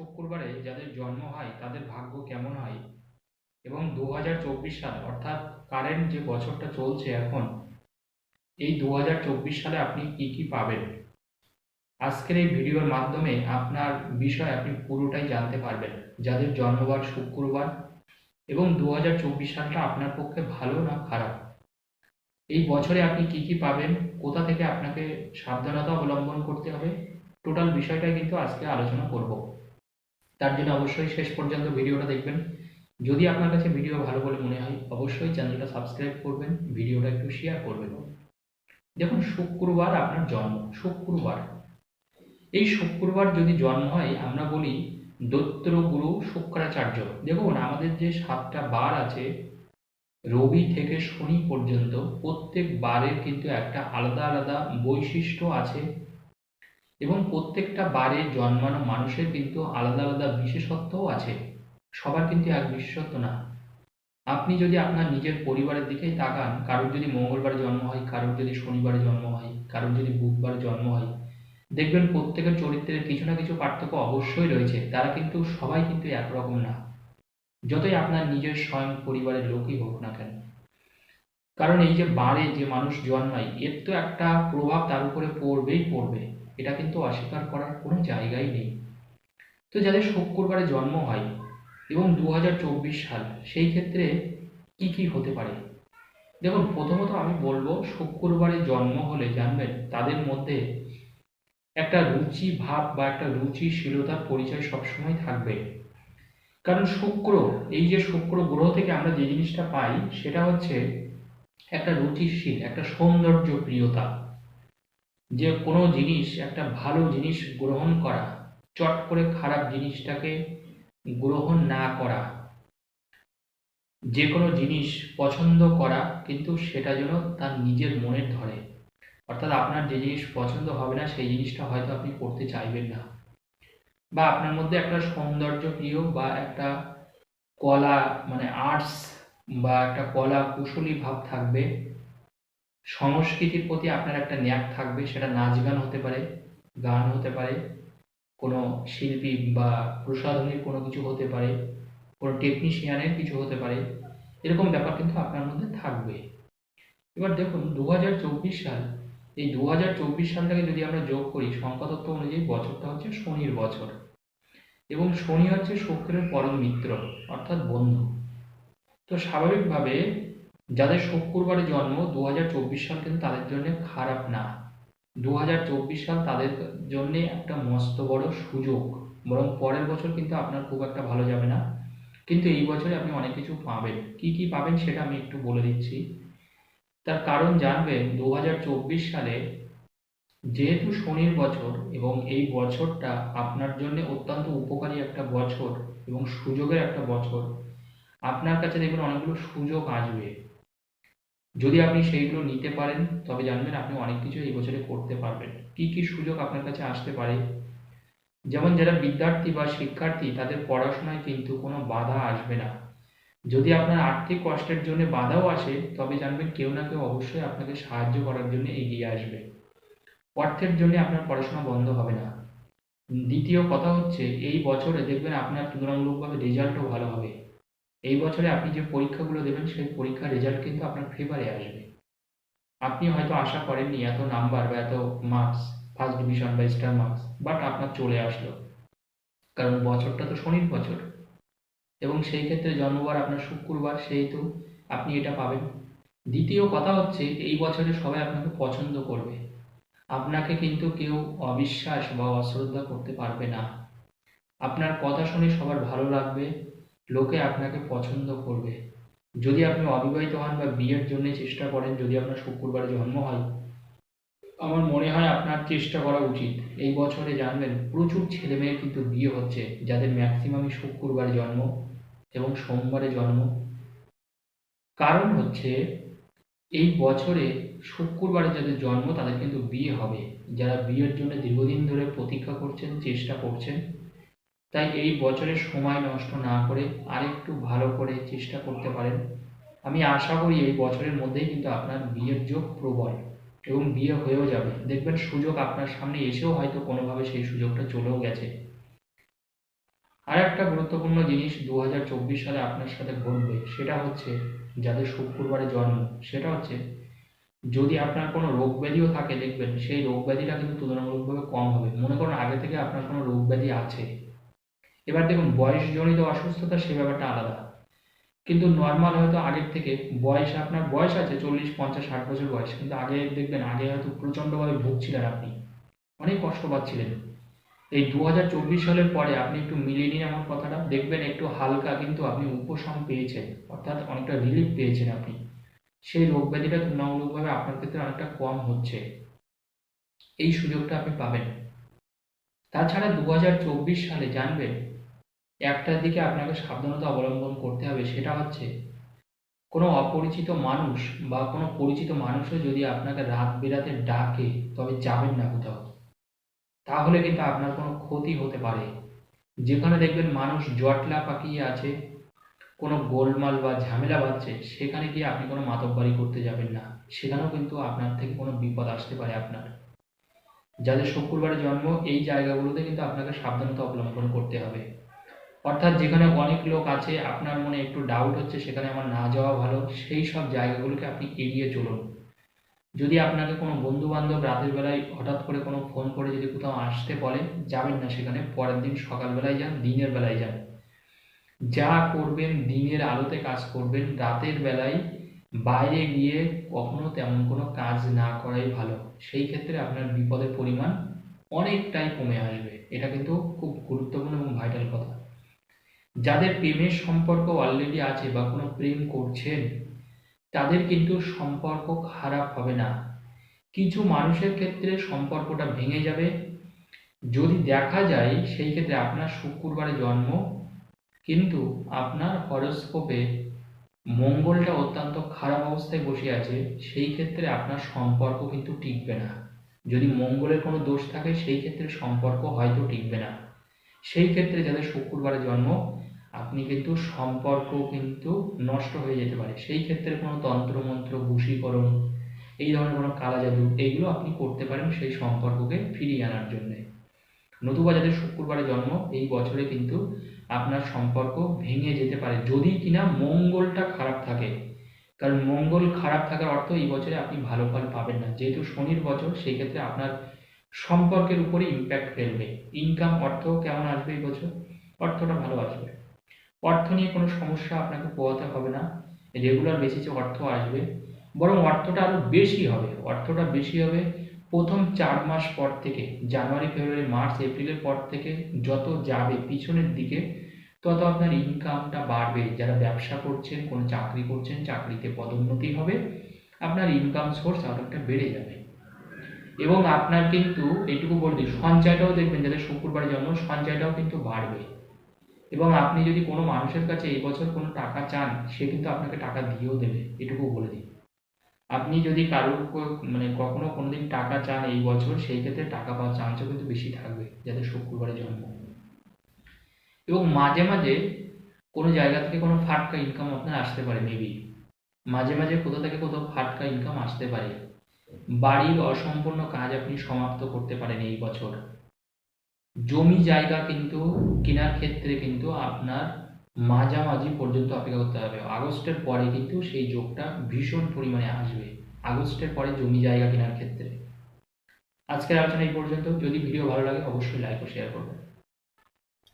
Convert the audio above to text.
শুক্রবারে যাদের জন্ম হয়, তাদের ভাগ্য কেমন হয়? এবং দু হাজার চব্বিশ সাল, অর্থাৎ কারেন্ট যে বছরটা চলছে এখন, এই দু হাজার চব্বিশ সালে আপনি কি কি পাবেন? আজকের এই ভিডিওর মাধ্যমে আপনার বিষয় আপনি পুরোটাই জানতে পারবেন, যাদের জন্মবার শুক্রবার এবং দু হাজার চব্বিশ সালটা আপনার পক্ষে ভালো না খারাপ? এই বছরে আপনি কি কি পাবেন? কোথা থেকে আপনাকে সাবধানতা অবলম্বন করতে হবে? টোটাল বিষয়টাই কিন্তু আজকে আলোচনা করব। তার জন্য অবশ্যই শেষ পর্যন্ত ভিডিওটা দেখবেন। যদি আপনার কাছে ভিডিও ভালো বলে মনে হয়, অবশ্যই চ্যানেলটা সাবস্ক্রাইব করবেন, ভিডিওটা একটু শেয়ার করবেন। দেখুন, শুক্রবার আপনার জন্ম, শুক্রবার। এই শুক্রবার যদি জন্ম হয়, আমরা বলি দৈত্র গুরু শুক্রাচার্য। দেখুন, আমাদের যে সাতটা বার আছে, রবি থেকে শনি পর্যন্ত প্রত্যেক বারের কিন্তু একটা আলাদা আলাদা বৈশিষ্ট্য আছে। এবং প্রত্যেকটা বারে জন্মানো মানুষের কিন্তু আলাদা আলাদা বিশেষত্বও আছে। সবার কিন্তু এক বিশেষত্ব না। আপনি যদি আপনার নিজের পরিবারের দিকেই তাকান, কারোর যদি মঙ্গলবার জন্ম হয়, কারোর যদি শনিবারে জন্ম হয়, কারোর যদি বুধবার জন্ম হয়, দেখবেন প্রত্যেকের চরিত্রের কিছু না কিছু পার্থক্য অবশ্যই রয়েছে। তারা কিন্তু সবাই কিন্তু একরকম না। যতই আপনার নিজের স্বয়ং পরিবারের লোকই হোক না কেন। কারণ এই যে বারে যে মানুষ জন্মায়, এর তো একটা প্রভাব তার উপরে পড়বেই পড়বে। এটা কিন্তু অস্বীকার করার কোনো জায়গাই নেই। তো যাদের শুক্রবারে জন্ম হয় এবং দু হাজার চব্বিশ সাল, সেই ক্ষেত্রে কি কি হতে পারে? দেখুন, প্রথমত আমি বলব, শুক্রবারে জন্ম হলে জানবেন, তাদের মধ্যে একটা রুচি ভাব বা একটা রুচিশীলতার পরিচয় সবসময় থাকবে। কারণ শুক্র, এই যে শুক্র গ্রহ থেকে আমরা যে জিনিসটা পাই, সেটা হচ্ছে একটা রুচিশীল, একটা সৌন্দর্য প্রিয়তা যে কোনো জিনিস, একটা ভালো জিনিস গ্রহণ করা, চট করে খারাপ জিনিসটাকে গ্রহণ না করা, যে কোনো জিনিস পছন্দ করা, কিন্তু সেটা যেন তার নিজের মনের ধরে। অর্থাৎ আপনার যে জিনিস পছন্দ হবে না, সেই জিনিসটা হয়তো আপনি করতে চাইবেন না। বা আপনার মধ্যে একটা সৌন্দর্য প্রিয় বা একটা কলা মানে আর্টস বা একটা কলা কুশলী ভাব থাকবে। সংস্কৃতির প্রতি আপনার একটা ন্যাক থাকবে, সেটা নাচ গান হতে পারে, গান হতে পারে, কোনো শিল্পী বা প্রসাধনীর কোনো কিছু হতে পারে, কোনো টেকনিশিয়ানের কিছু হতে পারে, এরকম ব্যাপার কিন্তু আপনার মধ্যে থাকবে। এবার দেখুন দু হাজার চব্বিশ সাল, এই দু হাজার চব্বিশ সালটাকে যদি আমরা যোগ করি, সংখ্যাতত্ত্ব অনুযায়ী বছরটা হচ্ছে শনির বছর। এবং শনি হচ্ছে শুক্রের পরম মিত্র, অর্থাৎ বন্ধু। তো স্বাভাবিকভাবে যাদের শুক্রবারে জন্ম দু হাজার চব্বিশ সাল কিন্তু তাদের জন্য খারাপ না। দু হাজার চব্বিশ সাল তাদের জন্য একটা মস্ত বড় সুযোগ। বরং পরের বছর কিন্তু আপনার খুব একটা ভালো যাবে না। কিন্তু এই বছরে আপনি অনেক কিছু পাবেন। কি কি পাবেন সেটা আমি একটু বলে দিচ্ছি। তার কারণ জানবেন দু হাজার চব্বিশ সালে যেহেতু শনির বছর এবং এই বছরটা আপনার জন্য অত্যন্ত উপকারী একটা বছর এবং সুযোগের একটা বছর, আপনার কাছে দেখবেন অনেকগুলো সুযোগ আসবে। যদি আপনি সেইগুলো নিতে পারেন, তবে জানবেন আপনি অনেক কিছু এই বছরে করতে পারবেন। কি কি সুযোগ আপনার কাছে আসতে পারে? যেমন যারা বিদ্যার্থী বা শিক্ষার্থী, তাদের পড়াশোনায় কিন্তু কোনো বাধা আসবে না। যদি আপনার আর্থিক কষ্টের জন্য বাধাও আসে, তবে জানবেন কেউ না কেউ অবশ্যই আপনাকে সাহায্য করার জন্য এগিয়ে আসবে। অর্থের জন্য আপনার পড়াশোনা বন্ধ হবে না। দ্বিতীয় কথা হচ্ছে, এই বছরে দেখবেন আপনার তুলনামূলকভাবে রেজাল্টও ভালো হবে। এই বছরে আপনি যে পরীক্ষাগুলো দেবেন, সেই পরীক্ষার রেজাল্ট কিন্তু আপনার ফেভারে আসবে। আপনি হয়তো আশা করেননি এত নাম্বার বা এত মার্কস ফার্স্ট ডিভিশন বা স্টার মার্কস বাট আপনার চলে আসলো। কারণ বছরটা তো শনির বছর। এবং সেই ক্ষেত্রে জন্মবার আপনার শুক্রবার, সেহেতু আপনি এটা পাবেন। দ্বিতীয় কথা হচ্ছে, এই বছরে সবাই আপনাকে পছন্দ করবে। আপনাকে কিন্তু কেউ অবিশ্বাস বা অশ্রদ্ধা করতে পারবে না। আপনার কথা শুনে সবার ভালো লাগবে। লোকে আপনাকে পছন্দ করবে। যদি আপনি অবিবাহিত হন বা বিয়ের জন্য চেষ্টা করেন, যদি আপনার শুক্রবারে জন্ম হয়, আমার মনে হয় আপনার চেষ্টা করা উচিত। এই বছরে জানবেন, প্রচুর ছেলে মেয়ের কিন্তু বিয়ে হচ্ছে, যাদের ম্যাক্সিমামই শুক্রবারে জন্ম এবং সোমবারে জন্ম। কারণ হচ্ছে, এই বছরে শুক্রবারে যাদের জন্ম, তাদের কিন্তু বিয়ে হবে। যারা বিয়ের জন্য দীর্ঘদিন ধরে প্রতীক্ষা করছেন, চেষ্টা করছেন তাই এই বছরের সময় নষ্ট না করে আরেকটু ভালো করে চেষ্টা করতে পারেন। আমি আশা করি এই বছরের মধ্যেই কিন্তু আপনার বিয়ের যোগ প্রবল এবং বিয়ে হয়েও যাবে। দেখবেন সুযোগ আপনার সামনে এসেও হয়তো কোনোভাবে সেই সুযোগটা চলেও গেছে। আর একটা গুরুত্বপূর্ণ জিনিস দু হাজার চব্বিশ সালে আপনার সাথে ঘটবে, সেটা হচ্ছে যাদের শুক্রবারে জন্ম, সেটা হচ্ছে যদি আপনার কোনো রোগ ব্যাধিও থাকে, দেখবেন সেই রোগ ব্যাধিটা কিন্তু তুলনামূলকভাবে কম হবে। মনে করুন আগে থেকে আপনার কোনো রোগ ব্যাধি আছে এবার দেখুন, বয়সজনিত অসুস্থতা সে ব্যাপারটা আলাদা। কিন্তু নর্মাল হয়তো আগের থেকে বয়স, আপনার বয়স আছে চল্লিশ, পঞ্চাশ, ষাট বছর বয়স, কিন্তু আগে দেখবেন, আগে হয়তো প্রচণ্ডভাবে ভুগছিলেন আপনি। অনেক কষ্ট পাচ্ছিলেন। এই দু হাজার চব্বিশ সালের পরে আপনি একটু মিলিয়ে নিন আমার কথাটা, দেখবেন একটু হালকা কিন্তু আপনি উপশম পেয়েছেন, অর্থাৎ অনেকটা রিলিফ পেয়েছেন আপনি। সেই রোগ ব্যাধিটা তুলনামূলকভাবে আপনার ক্ষেত্রে অনেকটা কম হচ্ছে। এই সুযোগটা আপনি পাবেন। তাছাড়া দু হাজার চব্বিশ সালে জানবেন একটার দিকে আপনাকে সাবধানতা অবলম্বন করতে হবে, সেটা হচ্ছে কোনো অপরিচিত মানুষ বা কোনো পরিচিত মানুষও যদি আপনাকে রাত বেরাতে ডাকে, তবে যাবেন না কোথাও। তাহলে কিন্তু আপনার কোনো ক্ষতি হতে পারে। যেখানে দেখবেন মানুষ জটলা পাকিয়ে আছে, কোনো গোলমাল বা ঝামেলা বাঁধছে, সেখানে গিয়ে আপনি কোনো মাতব্বারি করতে যাবেন না। সেখানেও কিন্তু আপনার থেকে কোনো বিপদ আসতে পারে আপনার। যাদের শুক্রবারে জন্ম, এই জায়গাগুলোতে কিন্তু আপনাকে সাবধানতা অবলম্বন করতে হবে। অর্থাৎ যেখানে অনেক লোক আছে, আপনার মনে একটু ডাউট হচ্ছে, সেখানে আমার না যাওয়া ভালো, সেই সব জায়গাগুলোকে আপনি এড়িয়ে চলুন। যদি আপনাকে কোনো বন্ধু বান্ধব রাতের বেলায় হঠাৎ করে কোনো ফোন করে যদি কোথাও আসতে বলে যাবেন না সেখানে, পরের দিন সকালবেলায় যান, দিনের বেলায় যান। যা করবেন, দিনের আলোতে কাজ করবেন, রাতের বেলায় বাইরে গিয়ে কখনো তেমন কোনো কাজ না করাই ভালো। সেই ক্ষেত্রে আপনার বিপদের পরিমাণ অনেকটাই কমে আসবে। এটা কিন্তু খুব গুরুত্বপূর্ণ এবং যাদের প্রেমের সম্পর্ক অলরেডি আছে বা কোনো প্রেম করছেন, তাদের কিন্তু সম্পর্ক খারাপ হবে না। কিছু মানুষের ক্ষেত্রে সম্পর্কটা ভেঙে যাবে। যদি দেখা যায়, সেই ক্ষেত্রে আপনার শুক্রবারে জন্ম, কিন্তু আপনার হরস্কোপে মঙ্গলটা অত্যন্ত খারাপ অবস্থায় বসে আছে, সেই ক্ষেত্রে আপনার সম্পর্ক কিন্তু টিকবে না। যদি মঙ্গলের কোনো দোষ থাকে, সেই ক্ষেত্রে সম্পর্ক হয়তো টিকবে না। সেই ক্ষেত্রে যাদের শুক্রবারে জন্ম আপনি কিন্তু সম্পর্ক কিন্তু নষ্ট হয়ে যেতে পারে। সেই ক্ষেত্রে কোনো তন্ত্রমন্ত্র বশীকরণ এই ধরনের কোনো কালা জাদু এইগুলো আপনি করতে পারেন সেই সম্পর্ককে ফিরিয়ে আনার জন্যে। নতুবা যাদের শুক্রবারে জন্ম, এই বছরে কিন্তু আপনার সম্পর্ক ভেঙে যেতে পারে। যদি কিনা মঙ্গলটা খারাপ থাকে, কারণ মঙ্গল খারাপ থাকার অর্থ এই বছরে আপনি ভালো ফল পাবেন না। যেহেতু শনির বছর, সেই ক্ষেত্রে আপনার সম্পর্কের উপরে ইম্প্যাক্ট ফেলবে। ইনকাম অর্থ কেমন আসবে এই বছর? অর্থটা ভালো আসবে। অর্থ নিয়ে কোনো সমস্যা আপনাকে পোয়াতে হবে না। রেগুলার বেসিসে অর্থ আসবে। বরং অর্থটা আরও বেশি হবে। অর্থটা বেশি হবে প্রথম চার মাস পর থেকে, জানুয়ারি, ফেব্রুয়ারি, মার্চ, এপ্রিলের পর থেকে যত যাবে পিছনের দিকে, তত আপনার ইনকামটা বাড়বে। যারা ব্যবসা করছেন, কোনো চাকরি করছেন, চাকরিতে পদোন্নতি হবে, আপনার ইনকাম সোর্স অনেকটা বেড়ে যাবে। এবং আপনার কিন্তু, এইটুকু বলে দিই, সঞ্চয়টাও দেখবেন, যাদের শুক্রবারে জন্ম, সঞ্চয়টাও কিন্তু বাড়বে। এবং আপনি যদি কোনো মানুষের কাছে এই বছর কোনো টাকা চান, সে কিন্তু আপনাকে টাকা দিয়েও দেবে এটুকু বলে দিই। আপনি যদি কারোর মানে কখনো কোনোদিন টাকা চান এই বছর, সেই ক্ষেত্রে টাকা পাওয়ার চান্সও কিন্তু বেশি থাকবে যাদের শুক্রবারে জন্ম। এবং মাঝে মাঝে কোনো জায়গা থেকে কোনো ফাটকা ইনকাম আপনার আসতে পারে মেবি মাঝে মাঝে কোথাও থেকে কোথাও ফাটকা ইনকাম আসতে পারে। বাড়ির অসম্পূর্ণ কাজ আপনি সমাপ্ত করতে পারেন এই বছর। জমি জায়গা কিন্তু, কেনার ক্ষেত্রে কিন্তু আপনার মাঝামাঝি পর্যন্ত অপেক্ষা করতে হবে। আগস্টের পরে কিন্তু সেই যোগটা ভীষণ পরিমাণে আসবে। আগস্টের পরে জমি জায়গা কেনার ক্ষেত্রে। আজকের আলোচনা এই পর্যন্ত। যদি ভিডিও ভালো লাগে, অবশ্যই লাইক ও শেয়ার করবেন।